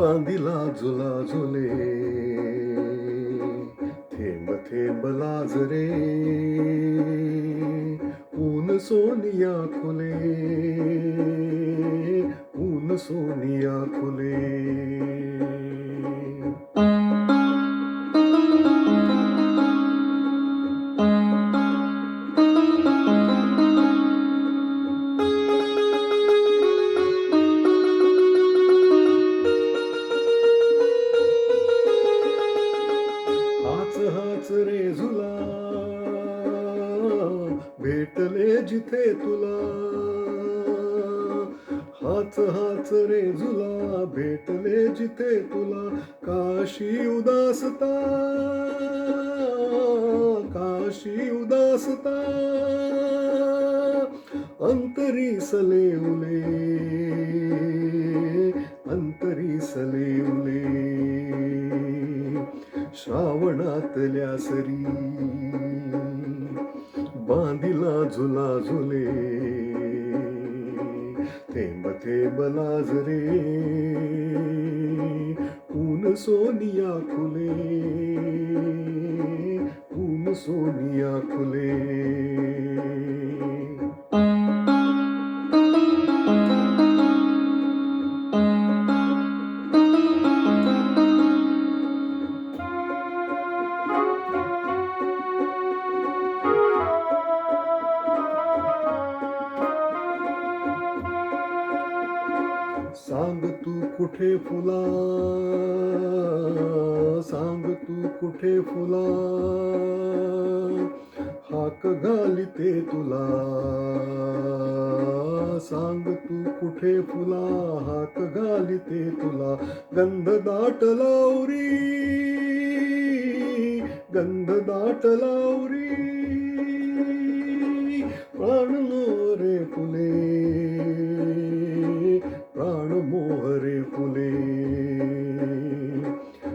बांधिला झुला झुले थेंब थेंब लाज रे. ऊन सोनिया खुले. ऊन सोनिया खुले. भेटले जिथे तुला. हाच हाच रे झुला भेटले जिथे तुला. काशी उदासता काशी उदासता. अंतरी सले उले अंतरी सले उले. श्रावणातल्या सरी बांधिला झुला झुले. थेंब थेंब लाजरे. ऊन सोनिया खुले. ऊन सोनिया खुले. सांग तू कुठे फुला? सांग तू कुठे फुला? हाक घालिते तुला. सांग तू कुठे फुला? हाक घालिते तुला. गंध दाट लावरी. गंध दाट लावरी. प्राण मोहरे फुले।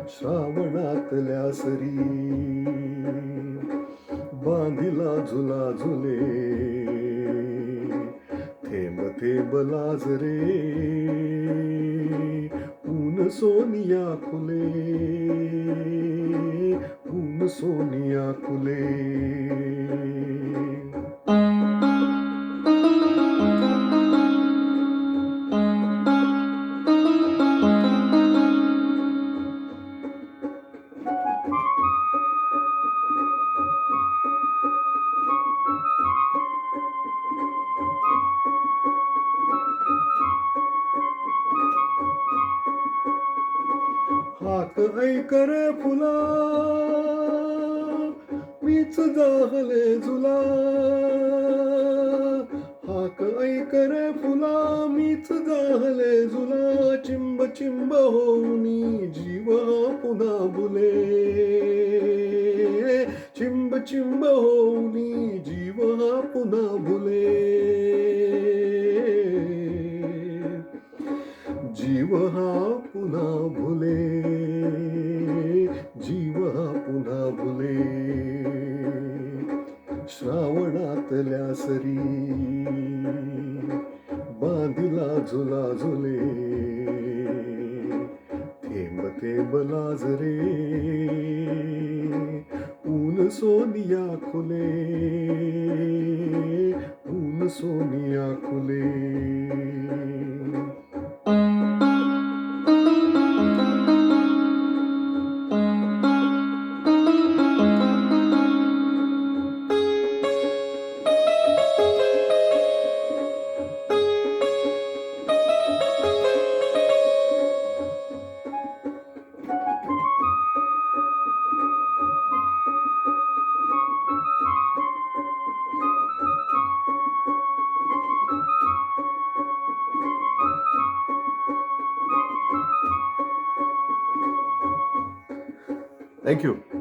श्रावणातल्या सरी। बांधिला झुला झुले। थेंब थेंब लाज रे ऊन सोनिया खुले ऊन सोनिया खुले हात ऐकर फुला. मीच जाहले झुला हाक ऐक रे फुला मीच जाहले झुला चिंब चिंब होऊनी जीव पुन्हा बुले. चिंब चिंब होऊनी जीव पुन्हा बुले. जीव हा पुन्हा भुले. जीव हा पुन्हा भुले. श्रावणातल्या सरी बांधिला झुला झुले. थेंब थेंब लाजरे. ऊन सोनिया खुले. ऊन सोनिया खुले. Thank you.